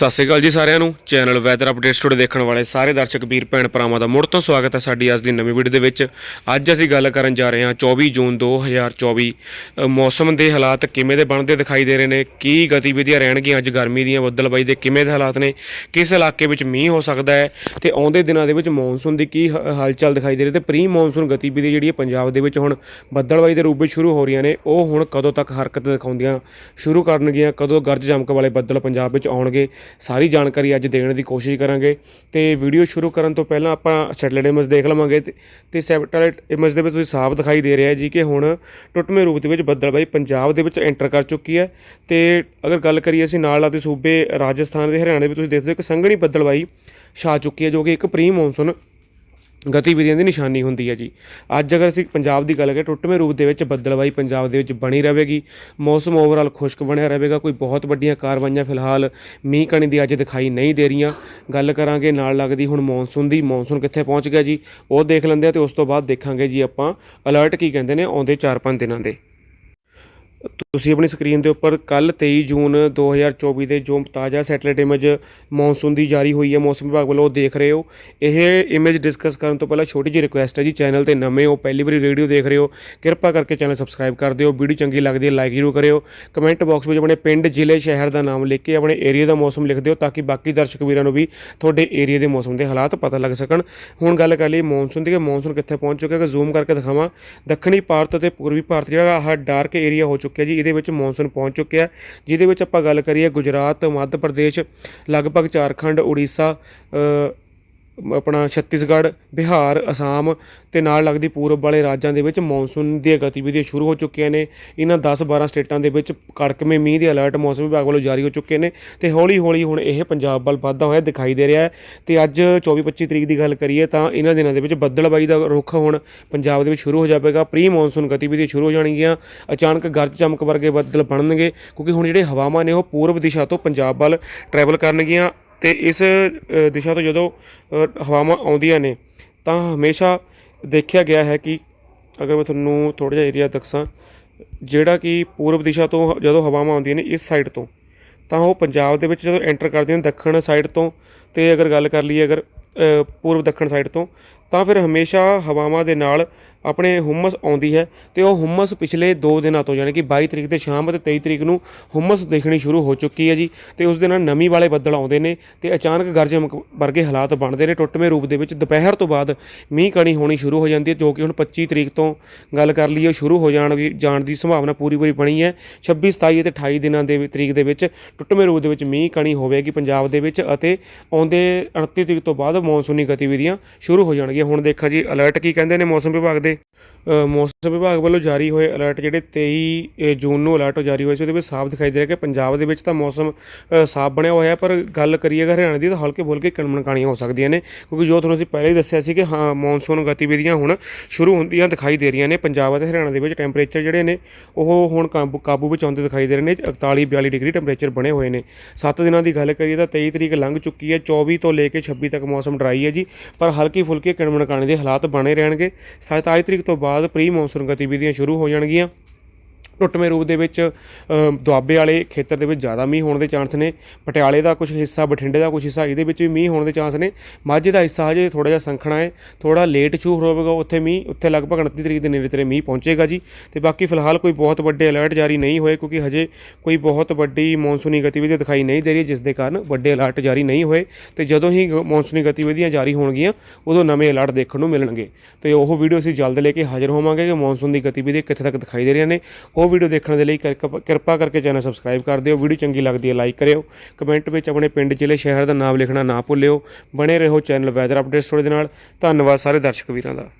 ਸਤਿ ਸ਼੍ਰੀ ਅਕਾਲ ਜੀ ਸਾਰਿਆਂ ਨੂੰ। ਚੈਨਲ ਵੈਦਰ ਅਪਡੇਟ ਸਟੂਡੀਓ ਦੇਖਣ ਵਾਲੇ ਸਾਰੇ ਦਰਸ਼ਕ ਵੀਰ ਭੈਣ ਭਰਾਵਾਂ ਦਾ ਮੁੜ ਤੋਂ ਸਵਾਗਤ ਹੈ ਸਾਡੀ ਅੱਜ ਦੀ ਨਵੀਂ ਵੀਡੀਓ ਦੇ ਵਿੱਚ। ਅੱਜ ਅਸੀਂ ਗੱਲ ਕਰਨ ਜਾ ਰਹੇ ਹਾਂ 24 ਜੂਨ 2024 ਅ, ਮੌਸਮ ਦੇ ਹਾਲਾਤ ਕਿਵੇਂ ਦੇ ਬਣਦੇ ਦਿਖਾਈ ਦੇ ਰਹੇ ਨੇ? ਕੀ ਗਤੀਵਿਧੀਆਂ ਰਹਿਣਗੀਆਂ ਅੱਜ ਗਰਮੀ ਦੀਆਂ ਬੱਦਲਬਾਈ ਦੇ ਕਿਵੇਂ ਦੇ ਹਾਲਾਤ ਨੇ? ਕਿਸ ਇਲਾਕੇ ਵਿੱਚ ਮੀਂਹ ਹੋ ਸਕਦਾ ਹੈ? ਤੇ ਆਉਂਦੇ ਦਿਨਾਂ ਦੇ ਵਿੱਚ ਮੌਨਸੂਨ ਦੀ ਕੀ ਹ- ਹਾਲਚਲ ਦਿਖਾਈ ਦੇ ਰਹੀ ਤੇ ਪ੍ਰੀ ਮੌਨਸੂਨ ਗਤੀਵਿਧੀ ਜਿਹੜੀ ਹੈ ਪੰਜਾਬ ਦੇ ਵਿੱਚ ਹੁਣ ਬੱਦਲਬਾਈ ਦੇ ਰੂਪ ਵਿੱਚ ਸ਼ੁਰੂ ਹੋ ਰਹੀਆਂ ਨੇ। ਉਹ ਹੁਣ ਕਦੋਂ ਤੱਕ ਹਰਕਤ ਦਿਖਾਉਂਦੀਆਂ ਸ਼ੁਰੂ ਕਰਨਗੀਆਂ? ਕਦੋਂ ਗਰਜ ਚਮਕ ਵਾਲੇ ਬੱਦਲ ਪੰਜਾਬ ਵਿੱਚ ਆਉਣਗੇ? ਸਾਰੀ ਜਾਣਕਾਰੀ ਅੱਜ ਦੇਣ ਦੀ ਕੋਸ਼ਿਸ਼ ਕਰਾਂਗੇ ਤੇ ਵੀਡੀਓ ਸ਼ੁਰੂ ਕਰਨ ਤੋਂ ਪਹਿਲਾਂ ਆਪਾਂ ਸੈਟਲਾਈਟ ਇਮੇਜ ਦੇਖ ਲਵਾਂਗੇ ਤੇ- ਸੈਟੇਲਾਈਟ ਸੈਟਲਾਈਟ ਇਮੇਜ ਦੇ ਵਿੱਚ ਤੁਸੀਂ ਸਾਫ਼ ਦਿਖਾਈ ਦੇ ਰਿਹਾ ਜੀ ਕਿ ਹੁਣ ਟੁੱਟਵੇਂ ਰੂਪ ਦੇ ਵਿੱਚ ਬੱਦਲਬਾਈ ਪੰਜਾਬ ਦੇ ਵਿੱਚ ਐਂਟਰ ਕਰ ਚੁੱਕੀ ਹੈ। ਤੇ ਅਗਰ ਗੱਲ ਕਰੀਏ ਅਸੀਂ ਨਾਲ ਲੱਗਦੇ ਸੂਬੇ ਰਾਜਸਥਾਨ ਤੇ ਹਰਿਆਣਾ ਦੇ ਵਿੱਚ, ਤੁਸੀਂ ਦੇਖਦੇ ਹੋ ਕਿ ਸੰਘਣੀ ਬੱਦਲਬਾਈ ਛਾ ਚੁੱਕੀ ਹੈ, ਜੋ ਕਿ ਇੱਕ ਪ੍ਰੀ ਮੌਨਸੂਨ ਗਤੀਵਿਧੀਆਂ ਦੀ ਨਿਸ਼ਾਨੀ ਹੁੰਦੀ ਹੈ ਜੀ। ਅੱਜ ਅਗਰ ਅਸੀਂ ਪੰਜਾਬ ਦੀ ਗੱਲ ਕਰੀਏ, ਟੁੱਟਵੇਂ ਰੂਪ ਦੇ ਵਿੱਚ ਬੱਦਲਬਾਈ ਪੰਜਾਬ ਦੇ ਵਿੱਚ ਬਣੀ ਰਹੇਗੀ। ਮੌਸਮ ਓਵਰਆਲ ਖੁਸ਼ਕ ਬਣਿਆ ਰਹੇਗਾ। ਕੋਈ ਬਹੁਤ ਵੱਡੀਆਂ ਕਾਰਵਾਈਆਂ ਫਿਲਹਾਲ ਮੀਂਹ ਕਣੀ ਦੀ ਅੱਜ ਦਿਖਾਈ ਨਹੀਂ ਦੇ ਰਹੀਆਂ। ਗੱਲ ਕਰਾਂਗੇ ਨਾਲ ਲੱਗਦੀ ਹੁਣ ਮੌਨਸੂਨ ਦੀ। ਮੌਨਸੂਨ ਕਿੱਥੇ ਪਹੁੰਚ ਗਿਆ ਜੀ? ਉਹ ਦੇਖ ਲੈਂਦੇ ਆ ਤੇ ਉਸ ਤੋਂ ਬਾਅਦ ਦੇਖਾਂਗੇ ਜੀ ਆਪਾਂ। ਅਲਰਟ ਕੀ ਕਹਿੰਦੇ ਨੇ ਆਉਂਦੇ 4-5 ਦਿਨਾਂ ਦੇ। ਤੁਸੀਂ ਆਪਣੀ ਸਕਰੀਨ ਦੇ ਉੱਪਰ ਕੱਲ 23 ਜੂਨ 2024 ਦੇ ਜੋ ਤਾਜ਼ਾ ਸੈਟਲਾਈਟ ਇਮੇਜ ਮੌਨਸੂਨ ਦੀ ਜਾਰੀ ਹੋਈ ਹੈ, ਮੌਸਮ ਵਿਭਾਗ ਵੱਲੋਂ ਉਹ ਦੇਖ ਰਹੇ ਹੋ। ਇਹ ਇਮੇਜ ਡਿਸਕਸ ਕਰਨ ਤੋਂ ਪਹਿਲਾਂ ਛੋਟੀ ਜਿਹੀ ਰਿਕੁਐਸਟ ਹੈ ਜੀ ਚੈਨਲ ਤੇ ਨਵੇਂ ਹੋ, ਪਹਿਲੀ ਵਾਰੀ ਰੇਡੀਓ ਦੇਖ ਰਹੇ ਹੋ, ਕਿਰਪਾ ਕਰਕੇ ਚੈਨਲ ਸਬਸਕ੍ਰਾਈਬ ਕਰ ਦਿਓ ਵੀਡੀਓ ਚੰਗੀ ਲੱਗਦੀ ਹੈ ਲਾਈਕ ਜ਼ਰੂਰ ਕਰਿਓ। ਕਮੈਂਟ ਬਾਕਸ ਵਿੱਚ ਆਪਣੇ ਪਿੰਡ, ਜ਼ਿਲ੍ਹੇ, ਸ਼ਹਿਰ ਦਾ ਨਾਮ ਲਿਖ ਕੇ ਆਪਣੇ ਏਰੀਆ ਦਾ ਮੌਸਮ ਲਿਖ ਦਿਓ, ਤਾਂ ਕਿ ਬਾਕੀ ਦਰਸ਼ਕ ਵੀਰਾਂ ਨੂੰ ਵੀ ਤੁਹਾਡੇ ਏਰੀਆ ਦੇ ਮੌਸਮ ਦੇ ਹਾਲਾਤ ਪਤਾ ਲੱਗ ਸਕਣ। ਹੁਣ ਗੱਲ ਕਰ ਲਈ ਮੌਨਸੂਨ ਦੀ, ਕਿ ਮੌਨਸੂਨ ਕਿੱਥੇ ਪਹੁੰਚ ਚੁੱਕਿਆ ਹੈ ਜ਼ੂਮ ਕਰਕੇ ਦਿਖਾਵਾਂ। ਦੱਖਣੀ ਭਾਰਤ ਅਤੇ ਪੂਰਬੀ ਭਾਰਤ ਜਿਹੜਾ ਆਹ ਡਾਰਕ ਏਰੀਆ ਹੋ ਚੁੱਕਾ ਚੁੱਕਿਆ ਜੀ, ਇਹਦੇ ਵਿੱਚ ਮੌਨਸੂਨ ਪਹੁੰਚ ਚੁੱਕਿਆ। ਜਿਹਦੇ ਵਿੱਚ ਆਪਾਂ ਗੱਲ ਕਰੀਏ ਗੁਜਰਾਤ, ਮੱਧ ਪ੍ਰਦੇਸ਼, ਲਗਭਗ ਝਾਰਖੰਡ, ਉੜੀਸਾ ਆਪਣਾ ਛੱਤੀਸਗੜ੍ਹ, ਬਿਹਾਰ, ਅਸਾਮ ਤੇ ਨਾਲ ਲੱਗਦੀ ਪੂਰਬ ਵਾਲੇ ਰਾਜਾਂ ਦੇ ਵਿੱਚ ਮੌਨਸੂਨ ਦੀਆਂ ਗਤੀਵਿਧੀਆਂ ਸ਼ੁਰੂ ਹੋ ਚੁੱਕੀਆਂ ਨੇ। ਇਹਨਾਂ 10-12 ਸਟੇਟਾਂ ਦੇ ਵਿੱਚ ਕੜਕਵੇਂ ਮੀਂਹ ਦੇ ਅਲਰਟ ਮੌਸਮ ਵਿਭਾਗ ਵੱਲੋਂ ਜਾਰੀ ਹੋ ਚੁੱਕੇ ਨੇ ਤੇ ਹੌਲੀ-ਹੌਲੀ ਹੁਣ ਇਹ ਪੰਜਾਬ ਵੱਲ ਵੱਧਦਾ ਹੋਇਆ ਦਿਖਾਈ ਦੇ ਰਿਹਾ ਹੈ। ਤੇ ਅੱਜ 24-25 ਤਰੀਕ ਦੀ ਗੱਲ ਕਰੀਏ ਤਾਂ ਇਹਨਾਂ ਦਿਨਾਂ ਦੇ ਵਿੱਚ ਬੱਦਲਬਾਈ ਦਾ ਰੁੱਖ ਹੁਣ ਪੰਜਾਬ ਦੇ ਵਿੱਚ ਸ਼ੁਰੂ ਹੋ ਜਾਵੇਗਾ। ਪ੍ਰੀ ਮੌਨਸੂਨ ਗਤੀਵਿਧੀਆਂ ਸ਼ੁਰੂ ਹੋ ਜਾਣਗੀਆਂ। ਅਚਾਨਕ ਗਰਜ ਚਮਕ ਵਰਗੇ ਬੱਦਲ ਬਣਨਗੇ ਕਿਉਂਕਿ ਹੁਣ ਜਿਹੜੇ ਹਵਾਵਾਂ ਨੇ ਉਹ ਪੂਰਬ ਦਿਸ਼ਾ ਤੋਂ ਪੰਜਾਬ ਵੱਲ ਟਰੈਵਲ ਕਰਨਗੀਆਂ। ਤੇ ਇਸ ਦਿਸ਼ਾ ਤੋਂ ਜਦੋਂ ਹਵਾਵਾਂ ਆਉਂਦੀਆਂ ਨੇ, ਤਾਂ ਹਮੇਸ਼ਾ ਦੇਖਿਆ ਗਿਆ ਹੈ ਕਿ ਅਗਰ ਮੈਂ ਤੁਹਾਨੂੰ ਥੋੜਾ ਜਿਹਾ ਏਰੀਆ ਦੱਸਾਂ, ਜਿਹੜਾ ਕਿ ਪੂਰਬ ਦਿਸ਼ਾ ਤੋਂ ਜਦੋਂ ਹਵਾਵਾਂ ਆਉਂਦੀਆਂ ਨੇ ਇਸ ਸਾਈਡ ਤੋਂ, ਤਾਂ ਉਹ ਪੰਜਾਬ ਦੇ ਵਿੱਚ ਜਦੋਂ ਐਂਟਰ ਕਰਦੀਆਂ ਨੇ ਦੱਖਣ ਸਾਈਡ ਤੋਂ, ਤੇ ਅਗਰ ਗੱਲ ਕਰ ਲਈਏ ਅਗਰ ਪੂਰਬ ਦੱਖਣ ਸਾਈਡ ਤੋਂ, ਤਾਂ ਫਿਰ ਹਮੇਸ਼ਾ ਹਵਾਵਾਂ ਦੇ ਨਾਲ ਆਪਣੇ ਹੁਮਸ ਆਉਂਦੀ ਹੈ ਤੇ ਉਹ ਹੁਮਸ ਪਿਛਲੇ 2 ਦਿਨਾਂ ਤੋਂ, ਯਾਨੀ ਕਿ 22 ਤਰੀਕ ਤੇ ਸ਼ਾਮ ਅਤੇ 23 ਤਰੀਕ ਨੂੰ ਹੁਮਸ ਦੇਖਣੀ ਸ਼ੁਰੂ ਹੋ ਚੁੱਕੀ ਹੈ ਜੀ ਤੇ ਉਸ ਦੇ ਨਾਲ ਨਮੀ ਵਾਲੇ ਬੱਦਲ ਆਉਂਦੇ ਨੇ ਤੇ ਅਚਾਨਕ ਗਰਜ ਵਰਗੇ ਹਾਲਾਤ ਬਣਦੇ ਨੇ। ਟੁੱਟਵੇਂ ਰੂਪ ਦੇ ਵਿੱਚ ਦੁਪਹਿਰ ਤੋਂ ਬਾਅਦ ਮੀਂਹ ਕਣੀ ਹੋਣੀ ਸ਼ੁਰੂ ਹੋ ਜਾਂਦੀ ਹੈ, ਜੋ ਕਿ ਹੁਣ 25 ਤਰੀਕ ਤੋਂ ਗੱਲ ਕਰ ਲਈਏ, ਸ਼ੁਰੂ ਹੋ ਜਾਣ ਦੀ ਜਾਣ ਦੀ ਸੰਭਾਵਨਾ ਪੂਰੀ ਪੂਰੀ ਬਣੀ ਹੈ। 26 27 ਅਤੇ 28 ਦਿਨਾਂ ਦੇ ਤਰੀਕ ਦੇ ਵਿੱਚ ਟੁੱਟਵੇਂ ਰੂਪ ਦੇ ਵਿੱਚ ਮੀਂਹ ਕਣੀ ਹੋਵੇਗੀ ਪੰਜਾਬ ਦੇ ਵਿੱਚ ਅਤੇ ਆਉਂਦੇ 29 ਤਰੀਕ ਤੋਂ ਬਾਅਦ ਮੌਨਸੂਨੀ ਗਤੀਵਿਧੀਆਂ ਸ਼ੁਰੂ ਹੋ ਜਾਣਗੀਆਂ। ਹੁਣ ਦੇਖਾਂ ਜੀ ਅਲਰਟ ਕੀ ਕਹਿੰਦੇ ਨੇ ਮੌਸਮ ਵਿਭਾਗ ਦੇ ਅ, ਮੌਸਮ ਵਿਭਾਗ ਵੱਲੋਂ ਜਾਰੀ ਹੋਏ ਅਲਰਟ ਜਿਹੜੇ 23 ਜੂਨ ਨੂੰ ਅਲਰਟ ਜਾਰੀ ਹੋਏ ਸੀ ਉਹਦੇ ਵਿੱਚ ਸਾਫ਼ ਦਿਖਾਈ ਦੇ ਰਿਹਾ ਕਿ ਪੰਜਾਬ ਦੇ ਵਿੱਚ ਤਾਂ ਮੌਸਮ ਸਾਫ਼ ਬਣਿਆ ਹੋਇਆ ਪਰ ਗੱਲ ਕਰੀਏ ਅਗਰ ਹਰਿਆਣਾ ਦੀ ਤਾਂ ਹਲਕੇ ਫੁਲਕੇ ਕਣਮਣਕਾਣੀਆਂ ਹੋ ਸਕਦੀਆਂ ਨੇ ਕਿਉਂਕਿ ਜੋ ਤੁਹਾਨੂੰ ਅਸੀਂ ਪਹਿਲਾਂ ਹੀ ਦੱਸਿਆ ਸੀ ਕਿ ਹਾਂ ਮੌਨਸੂਨ ਗਤੀਵਿਧੀਆਂ ਹੁਣ ਸ਼ੁਰੂ ਹੁੰਦੀਆਂ ਦਿਖਾਈ ਦੇ ਰਹੀਆਂ ਨੇ ਪੰਜਾਬ ਅਤੇ ਹਰਿਆਣਾ ਦੇ ਵਿੱਚ ਟੈਂਪਰੇਚਰ ਜਿਹੜੇ ਨੇ ਉਹ ਹੁਣ ਕਾਬੂ ਕਾਬੂ ਵਿੱਚ ਆਉਂਦੇ ਦਿਖਾਈ ਦੇ ਰਹੇ ਨੇ 41 42 ਡਿਗਰੀ ਟੈਂਪਰੇਚਰ ਬਣੇ ਹੋਏ ਨੇ। 7 ਦਿਨਾਂ ਦੀ ਗੱਲ ਕਰੀਏ ਤਾਂ 23 ਤਰੀਕ ਲੰਘ ਚੁੱਕੀ ਹੈ 24 ਤੋਂ ਲੈ ਕੇ 26 ਤੱਕ ਮੌਸਮ ਡਰਾਈ ਹੈ ਜੀ ਪਰ ਹਲਕੀ ਫੁਲਕੀ ਕਣਮਣਕਾਣੀ ਦੇ ਹਾਲਾਤ ਬਣੇ ਰਹਿਣਗੇ। 27 ਤਰੀਕ ਤੋਂ ਬਾਅਦ ਪ੍ਰੀ ਮੌਨਸੂਨ ਗਤੀਵਿਧੀਆਂ ਸ਼ੁਰੂ ਹੋ ਜਾਣਗੀਆਂ। ਟੁੱਟਵੇਂ ਰੂਪ ਦੇ ਵਿੱਚ ਦੁਆਬੇ ਵਾਲੇ ਖੇਤਰ ਦੇ ਵਿੱਚ ਜ਼ਿਆਦਾ ਮੀਂਹ ਹੋਣ ਦੇ ਚਾਂਸ ਨੇ। ਪਟਿਆਲੇ ਦਾ ਕੁਝ ਹਿੱਸਾ, ਬਠਿੰਡੇ ਦਾ ਕੁਝ ਹਿੱਸਾ, ਇਹਦੇ ਵਿੱਚ ਵੀ ਮੀਂਹ ਹੋਣ ਦੇ ਚਾਂਸ ਨੇ। ਮਾਝੇ ਦਾ ਹਿੱਸਾ ਹਜੇ ਥੋੜਾ ਜਿਹਾ ਸੰਖਣਾ ਹੈ। ਥੋੜਾ ਲੇਟ ਸ਼ੁਰੂ ਹੋਵੇਗਾ, ਉੱਥੇ ਮੀਂਹ, ਉੱਥੇ ਲਗਭਗ 29 ਤਰੀਕ ਦੇ ਨੇੜੇ ਤੇਰੇ ਮੀਂਹ ਪਹੁੰਚੇਗਾ ਜੀ। ਤੇ ਬਾਕੀ ਫਿਲਹਾਲ ਕੋਈ ਬਹੁਤ ਵੱਡੇ ਅਲਰਟ ਜਾਰੀ ਨਹੀਂ ਹੋਏ, ਕਿਉਂਕਿ ਹਜੇ ਕੋਈ ਬਹੁਤ ਵੱਡੀ ਮੌਨਸੂਨੀ ਗਤੀਵਿਧੀ ਦਿਖਾਈ ਨਹੀਂ ਦੇ ਰਹੀ ਜਿਸ ਦੇ ਕਾਰਨ ਵੱਡੇ ਅਲਰਟ ਜਾਰੀ ਨਹੀਂ ਹੋਏ। ਤੇ ਜਦੋਂ ਹੀ ਗ- ਮੌਨਸੂਨੀ ਗਤੀਵਿਧੀਆਂ ਜਾਰੀ ਹੋਣਗੀਆਂ, ਉਦੋਂ ਨਵੇਂ ਅਲਰਟ ਦੇਖਣ ਨੂੰ ਮਿਲਣਗੇ। ਤੇ ਉਹ ਵੀਡੀਓ ਅਸੀਂ ਜਲਦ ਲੈ ਕੇ ਹਾਜ਼ਰ ਹੋਵਾਂਗੇ ਕਿ ਮੌਨਸੂਨ ਦੀ ਗਤੀਵਿਧੀ ਕਿੱਥੇ ਤੱਕ ਦਿਖਾਈ ਦੇ ਰਹੀਆਂ ਨੇ। ਉਹ ਵੀਡੀਓ ਦੇਖਣ ਦੇ ਲਈ ਕਿਰਕ- ਕਿਰਪਾ ਕਰਕੇ ਚੈਨਲ ਸਬਸਕ੍ਰਾਈਬ ਕਰ ਦਿਓ। ਵੀਡੀਓ ਚੰਗੀ ਲੱਗਦੀ ਹੈ, ਲਾਈਕ ਕਰਿਓ। ਕਮੈਂਟ ਵਿੱਚ ਆਪਣੇ ਪਿੰਡ, ਜ਼ਿਲ੍ਹੇ, ਸ਼ਹਿਰ ਦਾ ਨਾਮ ਲਿਖਣਾ ਨਾ ਭੁੱਲਿਓ। ਬਣੇ ਰਹੋ ਚੈਨਲ ਵੈਦਰ ਅਪਡੇਟਸ ਸਟੋਰੀ ਦੇ ਨਾਲ। ਧੰਨਵਾਦ ਸਾਰੇ ਦਰਸ਼ਕ ਵੀਰਾਂ ਦਾ।